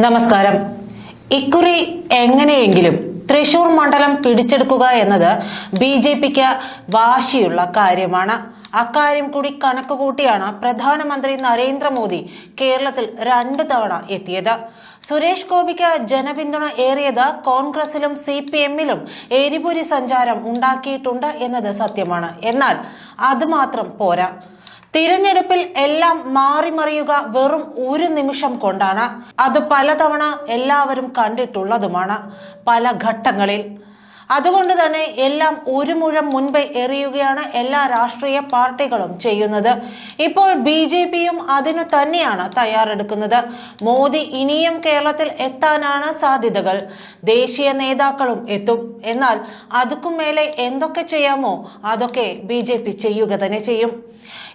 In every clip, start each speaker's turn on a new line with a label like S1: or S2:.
S1: നമസ്കാരം. ഇക്കുറി എങ്ങനെയെങ്കിലും തൃശൂർ മണ്ഡലം പിടിച്ചെടുക്കുക എന്നത് ബി ജെ പിക്ക് വാശിയുള്ള കാര്യമാണ്. അക്കാര്യം കൂടി കണക്ക് കൂട്ടിയാണ് പ്രധാനമന്ത്രി നരേന്ദ്രമോദി കേരളത്തിൽ രണ്ടു തവണ എത്തിയത്. സുരേഷ് ഗോപിക്ക് ജനപിന്തുണ ഏറിയത് കോൺഗ്രസിലും സി പി എമ്മിലും എരിപുരി സഞ്ചാരം ഉണ്ടാക്കിയിട്ടുണ്ട് എന്നത് സത്യമാണ്. എന്നാൽ അതുമാത്രം പോരാ. തിരഞ്ഞെടുപ്പിൽ എല്ലാം മാറിമറിയുക വെറും ഒരു നിമിഷം കൊണ്ടാണ്. അത് പലതവണ എല്ലാവരും കണ്ടിട്ടുള്ളതുമാണ് പല ഘട്ടങ്ങളിൽ. അതുകൊണ്ട് തന്നെ എല്ലാം ഒരു മുഴം മുൻപേ എറിയുകയാണ് എല്ലാ രാഷ്ട്രീയ പാർട്ടികളും ചെയ്യുന്നത്. ഇപ്പോൾ ബി ജെ പിയും അതിനു തന്നെയാണ് തയ്യാറെടുക്കുന്നത്. മോദി ഇനിയും കേരളത്തിൽ എത്താനാണ് സാധ്യതകൾ. ദേശീയ നേതാക്കളും എത്തും. എന്നാൽ അതുക്കും മേലെ എന്തൊക്കെ ചെയ്യാമോ അതൊക്കെ ബി ചെയ്യുക തന്നെ ചെയ്യും.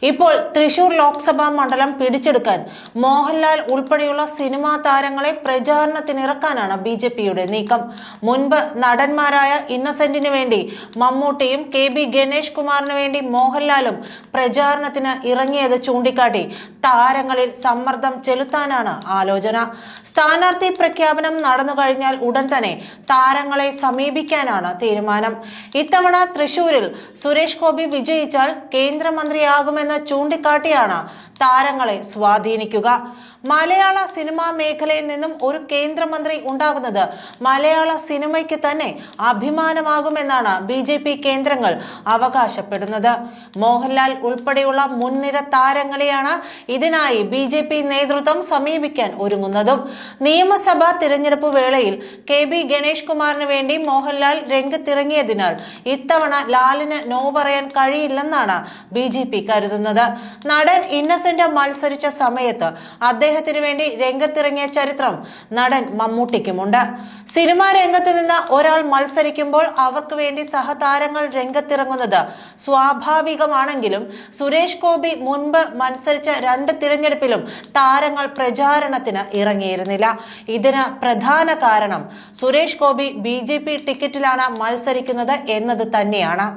S1: ഇപ്പോൾ തൃശൂർ ലോക്സഭാ മണ്ഡലം പിടിച്ചെടുക്കാൻ മോഹൻലാൽ ഉൾപ്പെടെയുള്ള സിനിമാ താരങ്ങളെ പ്രചാരണത്തിനിറക്കാനാണ് ബി ജെ പിയുടെ നീക്കം. മുൻപ് നടന്മാരായ ഇന്നസെന്റിന് വേണ്ടി മമ്മൂട്ടിയും കെ ബി ഗണേഷ് കുമാറിന് വേണ്ടി മോഹൻലാലും പ്രചാരണത്തിന് ഇറങ്ങിയത് ചൂണ്ടിക്കാട്ടി. താരങ്ങളിൽ സമ്മർദ്ദം ചെലുത്താനാണ് ആലോചന. സ്ഥാനാർത്ഥി പ്രഖ്യാപനം നടന്നു കഴിഞ്ഞാൽ ഉടൻ തന്നെ താരങ്ങളെ സമീപിക്കാനാണ് തീരുമാനം. ഇത്തവണ തൃശൂരിൽ സുരേഷ് ഗോപി വിജയിച്ചാൽ കേന്ദ്രമന്ത്രിയാകുമെന്ന് ചൂണ്ടിക്കാട്ടിയാണ് താരങ്ങളെ സ്വാധീനിക്കുക. മലയാള സിനിമാ മേഖലയിൽ നിന്നും ഒരു കേന്ദ്രമന്ത്രി ഉണ്ടാകുന്നത് മലയാള സിനിമയ്ക്ക് തന്നെ അഭിമാനമാകുമെന്നാണ് ബി ജെ പി കേന്ദ്രങ്ങൾ അവകാശപ്പെടുന്നത്. മോഹൻലാൽ ഉൾപ്പെടെയുള്ള മുൻനിര താരങ്ങളെയാണ് ഇതിനായി ബി ജെ പി നേതൃത്വം സമീപിക്കാൻ ഒരുങ്ങുന്നതും. നിയമസഭാ തിരഞ്ഞെടുപ്പ് വേളയിൽ കെ ബി ഗണേഷ് കുമാറിന് വേണ്ടി മോഹൻലാൽ രംഗത്തിറങ്ങിയതിനാൽ ഇത്തവണ ലാലിന് നോ പറയാൻ കഴിയില്ലെന്നാണ് ബി ജെ പി കരുതുന്നത്. നടൻ ഇന്നസെന്റ് മത്സരിച്ച സമയത്ത് അദ്ദേഹത്തിന് വേണ്ടി രംഗത്തിറങ്ങിയ ചരിത്രം നടൻ മമ്മൂട്ടിക്കുമുണ്ട്. സിനിമാ രംഗത്ത് നിന്ന് ഒരാൾ മത്സരിക്കുമ്പോൾ അവർക്ക് വേണ്ടി സഹതാരങ്ങൾ രംഗത്തിറങ്ങുന്നത് സ്വാഭാവികമാണെങ്കിലും സുരേഷ് ഗോപി മുൻപ് മത്സരിച്ച രണ്ട് തിരഞ്ഞെടുപ്പിലും താരങ്ങൾ പ്രചാരണത്തിന് ഇറങ്ങിയിരുന്നില്ല. ഇതിന് പ്രധാന കാരണം Suresh Gopi B J P ടിക്കറ്റിലാണ് മത്സരിക്കുന്നത് എന്നത് തന്നെയാണ്.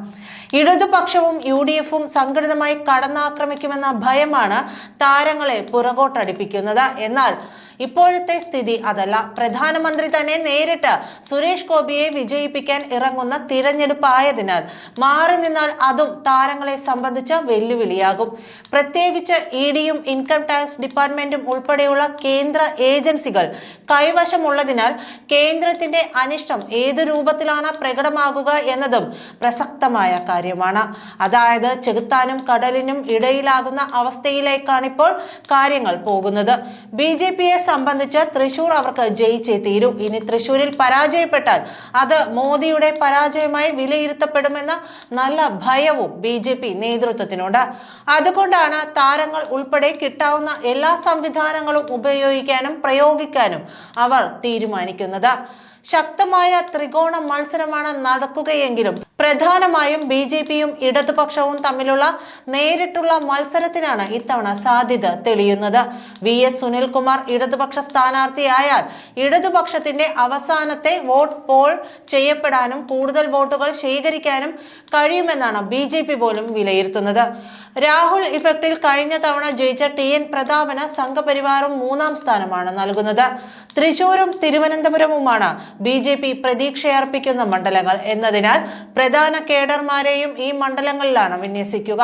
S1: ഇടതുപക്ഷവും യു ഡി എഫും സംഘടിതമായി കടന്നാക്രമിക്കുമെന്ന ഭയമാണ് താരങ്ങളെ പുറകോട്ടടിപ്പിക്കുന്നത്. എന്നാൽ ഇപ്പോഴത്തെ സ്ഥിതി അതല്ല. പ്രധാനമന്ത്രി തന്നെ നേരിട്ട് സുരേഷ് ഗോപിയെ വിജയിപ്പിക്കാൻ ഇറങ്ങുന്ന തിരഞ്ഞെടുപ്പായതിനാൽ മാറി നിന്നാൽ അതും താരങ്ങളെ സംബന്ധിച്ച വെല്ലുവിളിയാകും. പ്രത്യേകിച്ച് ഇ ഡിയും ഇൻകം ടാക്സ് ഡിപ്പാർട്ട്മെന്റും ഉൾപ്പെടെയുള്ള കേന്ദ്ര ഏജൻസികൾ കൈവശമുള്ളതിനാൽ കേന്ദ്രത്തിന്റെ അനിഷ്ടം ഏത് രൂപത്തിലാണ് പ്രകടമാകുക എന്നതും പ്രസക്തമായ കാര്യമാണ്. അതായത് ചെകുത്താനും കടലിനും ഇടയിലാകുന്ന അവസ്ഥയിലേക്കാണിപ്പോൾ കാര്യങ്ങൾ പോകുന്നത്. ബി ജെ പിയെ സംബന്ധിച്ച് തൃശൂർ അവർക്ക് ജയിച്ചേ തീരും. ഇനി തൃശൂരിൽ പരാജയപ്പെട്ടാൽ അത് മോദിയുടെ പരാജയമായി വിലയിരുത്തപ്പെടുമെന്ന നല്ല ഭയവും ബി ജെ പി നേതൃത്വത്തിനുണ്ട്. അതുകൊണ്ടാണ് താരങ്ങൾ ഉൾപ്പെടെ കിട്ടാവുന്ന എല്ലാ സംവിധാനങ്ങളും ഉപയോഗിക്കാനും പ്രയോഗിക്കാനും അവർ തീരുമാനിക്കുന്നത്. ശക്തമായ ത്രികോണ മത്സരമാണ് നടക്കുകയെങ്കിലും പ്രധാനമായും ബി ജെ പിയും ഇടതുപക്ഷവും തമ്മിലുള്ള നേരിട്ടുള്ള മത്സരത്തിനാണ് ഇത്തവണ സാധ്യത തെളിയുന്നത്. വി എസ് സുനിൽകുമാർ ഇടതുപക്ഷ സ്ഥാനാർത്ഥിയായാൽ ഇടതുപക്ഷത്തിന്റെ അവസാനത്തെ വോട്ട് പോൾ ചെയ്യപ്പെടാനും കൂടുതൽ വോട്ടുകൾ ശേഖരിക്കാനും കഴിയുമെന്നാണ് ബി പോലും വിലയിരുത്തുന്നത്. രാഹുൽ ഇഫക്റ്റിൽ കഴിഞ്ഞ തവണ ജയിച്ച ടി എൻ പ്രതാപന് സംഘപരിവാറും മൂന്നാം സ്ഥാനമാണ് നൽകുന്നത്. തൃശൂരും തിരുവനന്തപുരവുമാണ് ബി ജെ പി പ്രതീക്ഷയർപ്പിക്കുന്ന മണ്ഡലങ്ങൾ എന്നതിനാൽ പ്രധാന കേഡർമാരെയും ഈ മണ്ഡലങ്ങളിലാണ് വിന്യസിക്കുക.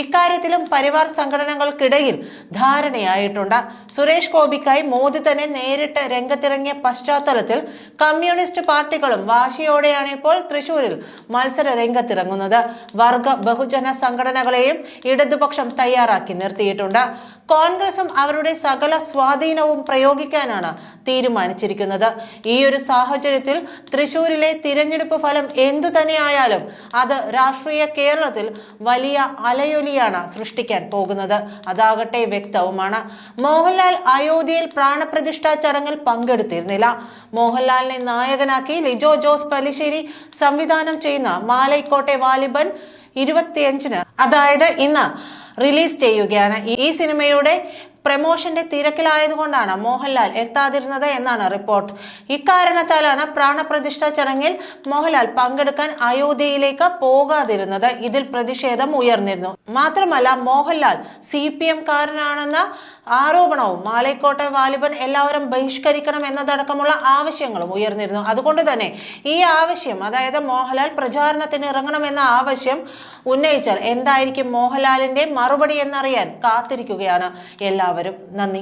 S1: ഇക്കാര്യത്തിലും പരിവാർ സംഘടനകൾക്കിടയിൽ ധാരണയായിട്ടുണ്ട്. സുരേഷ് ഗോപിക്കായി മോദി തന്നെ നേരിട്ട് രംഗത്തിറങ്ങിയ പശ്ചാത്തലത്തിൽ കമ്മ്യൂണിസ്റ്റ് പാർട്ടികളും വാശിയോടെയാണ് ഇപ്പോൾ തൃശൂരിൽ മത്സര രംഗത്തിറങ്ങുന്നത്. വർഗ ബഹുജന സംഘടനകളെയും ഇടതുപക്ഷം തയ്യാറാക്കി നിർത്തിയിട്ടുണ്ട്. കോൺഗ്രസും അവരുടെ സകല സ്വാധീനവും പ്രയോഗിക്കാനാണ് തീരുമാനിച്ചിരിക്കുന്നത്. ഈ ഒരു സാഹചര്യത്തിൽ തൃശൂരിലെ തിരഞ്ഞെടുപ്പ് ഫലം എന്തു തന്നെയായാലും അത് രാഷ്ട്രീയ കേരളത്തിൽ വലിയ അലയൊലിയാണ് സൃഷ്ടിക്കാൻ പോകുന്നത്. അതാകട്ടെ വ്യക്തവുമാണ്. മോഹൻലാൽ അയോധ്യയിൽ പ്രാണപ്രതിഷ്ഠാ ചടങ്ങിൽ പങ്കെടുത്തിരുന്നില്ല. മോഹൻലാലിനെ നായകനാക്കി ലിജോ ജോസ് പലിശ്ശേരി സംവിധാനം ചെയ്യുന്ന മാലൈക്കോട്ടെ വാലിബൻ ഇരുപത്തിയഞ്ചിന് അതായത് ഇന്ന് റിലീസ് ചെയ്യുകയാണ്. ഈ സിനിമയുടെ പ്രമോഷന്റെ തിരക്കിലായതുകൊണ്ടാണ് മോഹൻലാൽ എത്താതിരുന്നത് എന്നാണ് റിപ്പോർട്ട്. ഇക്കാരണത്താലാണ് പ്രാണപ്രതിഷ്ഠ ചടങ്ങിൽ മോഹൻലാൽ പങ്കെടുക്കാൻ അയോധ്യയിലേക്ക് പോകാതിരുന്നത്. ഇതിൽ പ്രതിഷേധം ഉയർന്നിരുന്നു. മാത്രമല്ല മോഹൻലാൽ സി പി എം കാരനാണെന്ന ആരോപണവും മാലേക്കോട്ടെ വാലിബൻ എല്ലാവരും ബഹിഷ്കരിക്കണം എന്നതടക്കമുള്ള ആവശ്യങ്ങളും ഉയർന്നിരുന്നു. അതുകൊണ്ട് തന്നെ ഈ ആവശ്യം അതായത് മോഹൻലാൽ പ്രചാരണത്തിന് ഇറങ്ങണമെന്ന ആവശ്യം ഉന്നയിച്ചാൽ എന്തായിരിക്കും മോഹൻലാലിന്റെ മറുപടി എന്നറിയാൻ കാത്തിരിക്കുകയാണ് എല്ലാവരും നന്ദി.